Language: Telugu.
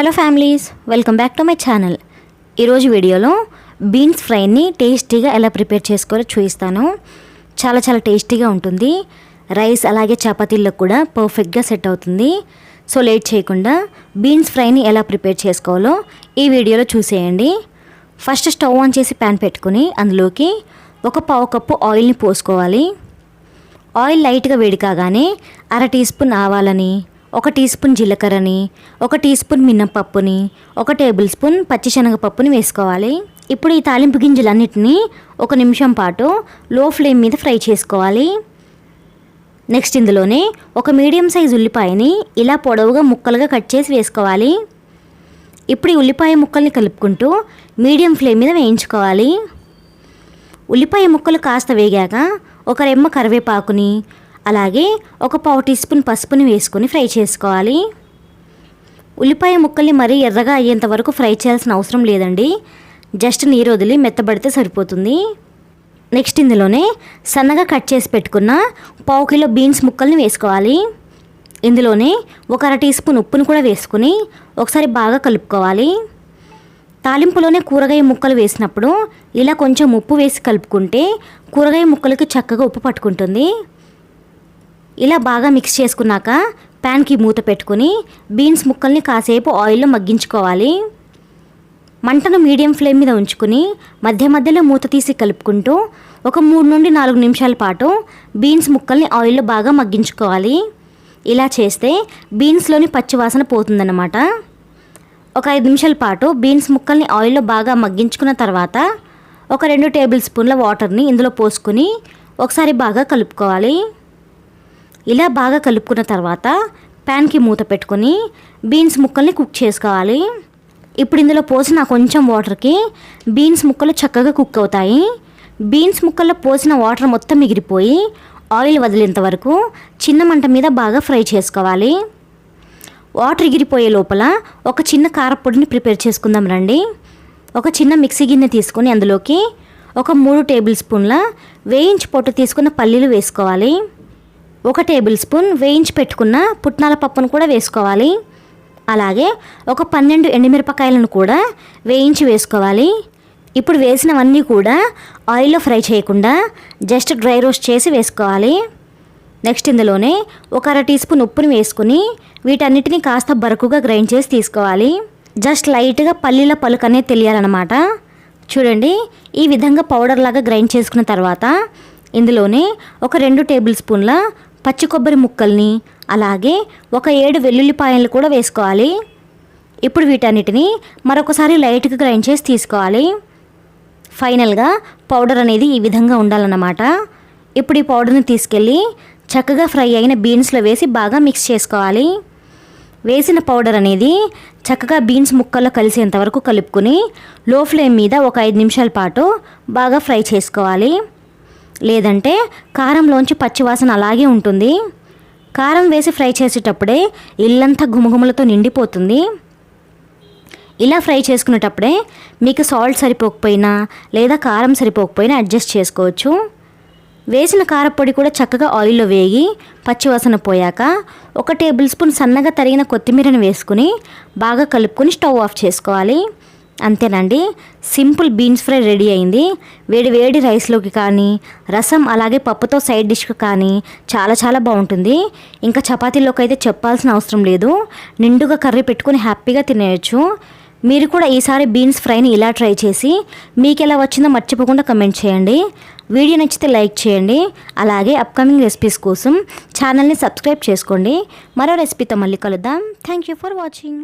Hello families welcome back to my channel. ఈరోజు వీడియోలో బీన్స్ ఫ్రైని టేస్టీగా ఎలా ప్రిపేర్ చేసుకోవాలో చూపిస్తాను. చాలా చాలా టేస్టీగా ఉంటుంది. రైస్ అలాగే చపాతీల్లో కూడా పర్ఫెక్ట్గా సెట్ అవుతుంది. సో లేట్ చేయకుండా బీన్స్ ఫ్రైని ఎలా ప్రిపేర్ చేసుకోవాలో ఈ వీడియోలో చూసేయండి. ఫస్ట్ స్టవ్ ఆన్ చేసి ప్యాన్ పెట్టుకుని అందులోకి ఒక పావు కప్పు ఆయిల్ని పోసుకోవాలి. ఆయిల్ లైట్గా వేడి కాగానే అర టీ స్పూన్ ఆవాలని ఒక టీ స్పూన్ జీలకర్రని ఒక టీ స్పూన్ మినప్పప్పుని ఒక టేబుల్ స్పూన్ పచ్చిశనగపప్పుని వేసుకోవాలి. ఇప్పుడు ఈ తాలింపు గింజలన్నిటినీ ఒక నిమిషం పాటు లో ఫ్లేమ్ మీద ఫ్రై చేసుకోవాలి. నెక్స్ట్ ఇందులోనే ఒక మీడియం సైజ్ ఉల్లిపాయని ఇలా పొడవుగా ముక్కలుగా కట్ చేసి వేసుకోవాలి. ఇప్పుడు ఈ ఉల్లిపాయ ముక్కల్ని కలుపుకుంటూ మీడియం ఫ్లేమ్ మీద వేయించుకోవాలి. ఉల్లిపాయ ముక్కలు కాస్త వేగాక ఒక రెమ్మ కరివేపాకుని అలాగే ఒక పావు టీ స్పూన్ పసుపుని వేసుకొని ఫ్రై చేసుకోవాలి. ఉల్లిపాయ ముక్కల్ని మరీ ఎర్రగా అయ్యేంత వరకు ఫ్రై చేయాల్సిన అవసరం లేదండి. జస్ట్ నీరు వదిలి మెత్తబడితే సరిపోతుంది. నెక్స్ట్ ఇందులోనే సన్నగా కట్ చేసి పెట్టుకున్న పావు కిలో బీన్స్ ముక్కల్ని వేసుకోవాలి. ఇందులోనే ఒక అర టీ స్పూన్ ఉప్పును కూడా వేసుకుని ఒకసారి బాగా కలుపుకోవాలి. తాలింపులోనే కూరగాయ ముక్కలు వేసినప్పుడు ఇలా కొంచెం ఉప్పు వేసి కలుపుకుంటే కూరగాయ ముక్కలకి చక్కగా ఉప్పు పట్టుకుంటుంది. ఇలా బాగా మిక్స్ చేసుకున్నాక ప్యాన్కి మూత పెట్టుకుని బీన్స్ ముక్కల్ని కాసేపు ఆయిల్లో మగ్గించుకోవాలి. మంటను మీడియం ఫ్లేమ్ మీద ఉంచుకుని మధ్య మధ్యలో మూత తీసి కలుపుకుంటూ ఒక మూడు నుండి నాలుగు నిమిషాల పాటు బీన్స్ ముక్కల్ని ఆయిల్లో బాగా మగ్గించుకోవాలి. ఇలా చేస్తే బీన్స్లోని పచ్చివాసన పోతుందన్నమాట. ఒక ఐదు నిమిషాల పాటు బీన్స్ ముక్కల్ని ఆయిల్లో బాగా మగ్గించుకున్న తర్వాత ఒక రెండు టేబుల్ స్పూన్ల వాటర్ని ఇందులో పోసుకొని ఒకసారి బాగా కలుపుకోవాలి. ఇలా బాగా కలుపుకున్న తర్వాత ప్యాన్కి మూత పెట్టుకొని బీన్స్ ముక్కల్ని కుక్ చేసుకోవాలి. ఇప్పుడు ఇందులో పోసిన కొంచెం వాటర్కి బీన్స్ ముక్కలు చక్కగా కుక్ అవుతాయి. బీన్స్ ముక్కల్లో పోసిన వాటర్ మొత్తం మిగిలిపోయి ఆయిల్ వదిలేంత వరకు చిన్న మంట మీద బాగా ఫ్రై చేసుకోవాలి. వాటర్ ఎగిరిపోయే లోపల ఒక చిన్న కారపొడిని ప్రిపేర్ చేసుకుందాం రండి. ఒక చిన్న మిక్సీ గిన్నె తీసుకొని అందులోకి ఒక మూడు టేబుల్ స్పూన్ల వేయించి పొట్టు తీసుకున్న పల్లీలు వేసుకోవాలి. ఒక టేబుల్ స్పూన్ వేయించి పెట్టుకున్న పుట్నాల పప్పును కూడా వేసుకోవాలి. అలాగే ఒక పన్నెండు ఎండుమిరపకాయలను కూడా వేయించి వేసుకోవాలి. ఇప్పుడు వేసినవన్నీ కూడా ఆయిల్లో ఫ్రై చేయకుండా జస్ట్ డ్రై రోస్ట్ చేసి వేసుకోవాలి. నెక్స్ట్ ఇందులోనే ఒక అర టీ స్పూన్ ఉప్పుని వేసుకుని వీటన్నిటిని కాస్త బరుకుగా గ్రైండ్ చేసి తీసుకోవాలి. జస్ట్ లైట్గా పల్లీల పలుకు అనేది తెలియాలన్నమాట. చూడండి ఈ విధంగా పౌడర్ లాగా గ్రైండ్ చేసుకున్న తర్వాత ఇందులోనే ఒక రెండు టేబుల్ స్పూన్ల పచ్చి కొబ్బరి ముక్కల్ని అలాగే ఒక ఏడు వెల్లుల్లిపాయలు కూడా వేసుకోవాలి. ఇప్పుడు వీటన్నిటిని మరొకసారి లైట్గా గ్రైండ్ చేసి తీసుకోవాలి. ఫైనల్గా పౌడర్ అనేది ఈ విధంగా ఉండాలన్నమాట. ఇప్పుడు ఈ పౌడర్ని తీసుకెళ్ళి చక్కగా ఫ్రై అయిన బీన్స్లో వేసి బాగా మిక్స్ చేసుకోవాలి. వేసిన పౌడర్ అనేది చక్కగా బీన్స్ ముక్కల్లో కలిసేంత వరకు కలుపుకొని లో ఫ్లేమ్ మీద ఒక ఐదు నిమిషాల పాటు బాగా ఫ్రై చేసుకోవాలి. లేదంటే కారంలోంచి పచ్చివాసన అలాగే ఉంటుంది. కారం వేసి ఫ్రై చేసేటప్పుడే ఇల్లంతా గుమగుమలతో నిండిపోతుంది. ఇలా ఫ్రై చేసుకునేటప్పుడే మీకు సాల్ట్ సరిపోకపోయినా లేదా కారం సరిపోకపోయినా అడ్జస్ట్ చేసుకోవచ్చు. వేసిన కారపొడి కూడా చక్కగా ఆయిల్లో వేగి పచ్చివాసన పోయాక ఒక టేబుల్ స్పూన్ సన్నగా తరిగిన కొత్తిమీరను వేసుకుని బాగా కలుపుకొని స్టవ్ ఆఫ్ చేసుకోవాలి. అంతేనండి. సింపుల్ బీన్స్ ఫ్రై రెడీ అయింది. వేడి వేడి రైస్లోకి కానీ రసం అలాగే పప్పుతో సైడ్ డిష్కి కానీ చాలా చాలా బాగుంటుంది. ఇంకా చపాతీలోకి అయితే చెప్పాల్సిన అవసరం లేదు. నిండుగా కర్రీ పెట్టుకొని హ్యాపీగా తినేయచ్చు. మీరు కూడా ఈసారి బీన్స్ ఫ్రైని ఇలా ట్రై చేసి మీకు ఎలా వచ్చిందో మర్చిపోకుండా కమెంట్ చేయండి. వీడియో నచ్చితే లైక్ చేయండి. అలాగే అప్కమింగ్ రెసిపీస్ కోసం ఛానల్ని సబ్స్క్రైబ్ చేసుకోండి. మరో రెసిపీతో మళ్ళీ కలుద్దాం. Thank you for watching.